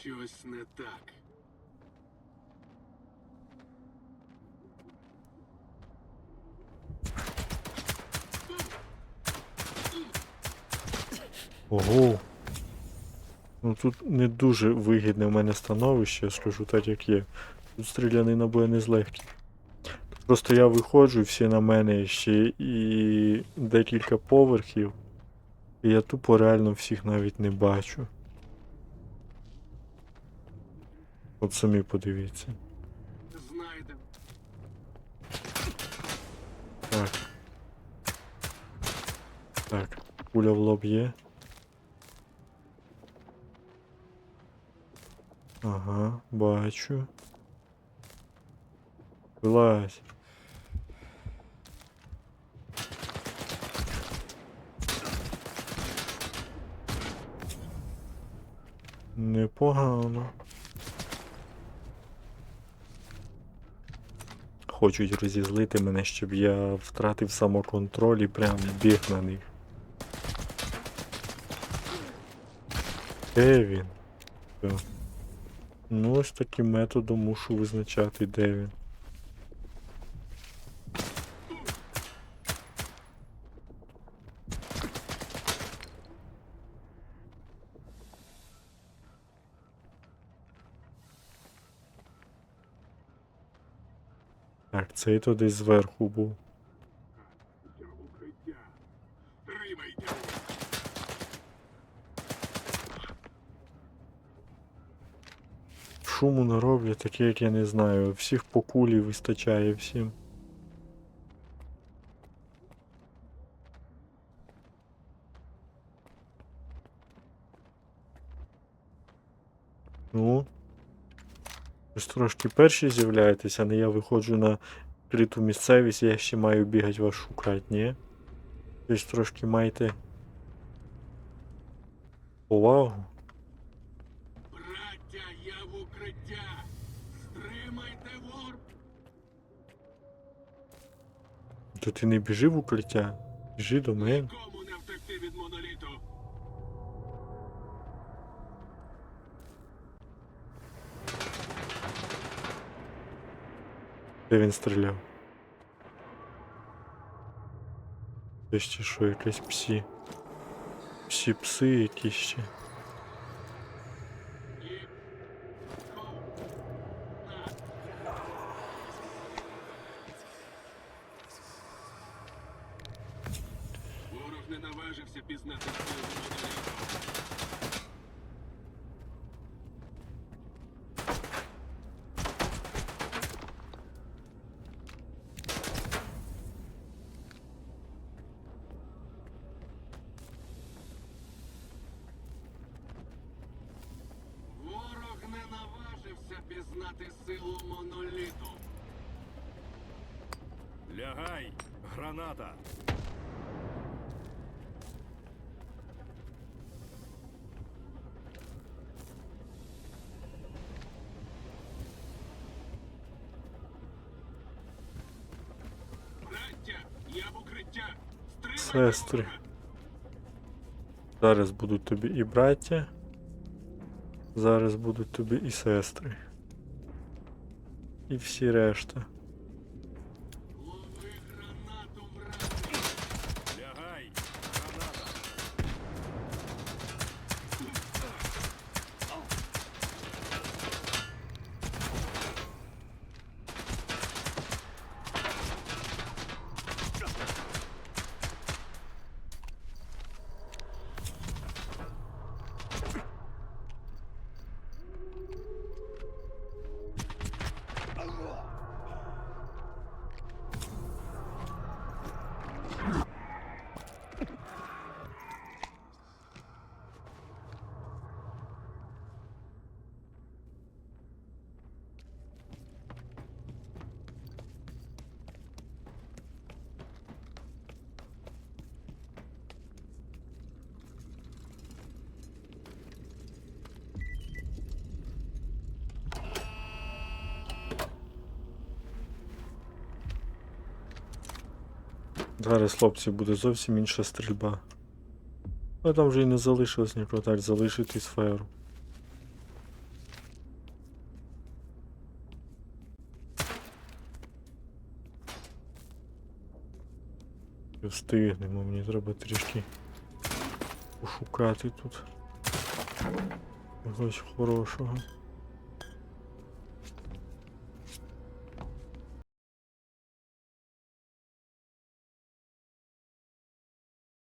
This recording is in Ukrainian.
Щось не так. Ого. Ну тут не дуже вигідне в мене становище, я скажу так як є. Тут стрілянина буде не з. Просто я виходжу, всі на мене ще і декілька поверхів. І я тупо реально всіх навіть не бачу. От самі подивіться. Так. Так, куля в лоб є. Ага, бачу. Вилазь. Непогано. Хочуть розізлити мене, щоб я втратив самоконтроль і прям біг на них. Де він? Ну, ось таким методом мушу визначати, де він. Так, цей десь зверху був. Шуму не роблять, таке, як я не знаю. Всіх по кулі вистачає всім. Ну. Ж трошки перші з'являєтесь, а не я виходжу на криту місцевість, я ще маю бігати вас шукати, ні? Ви ж трошки маєте повагу. Браття, я в укриття. Стримайте ворп. То ти не біжи в укриття, біжи до мене. Де він стріляв? Це ще що, якась псі. Псі пси якісь ще. І... Ков... На. Ворог не наважився пізнати силу пізнати силу моноліту. Лягай, граната. Браття, я в укриття. Стримайте Сестри. ворога. Зараз будуть тобі і браття. Зараз будуть тобі і сестри. І всі решта. Зараз хлопці буде зовсім інша стрільба. А там вже і не залишилось нікоталь, залишитись фаєру. Встигнемо, мені треба трішки пошукати тут. Чогось хорошого.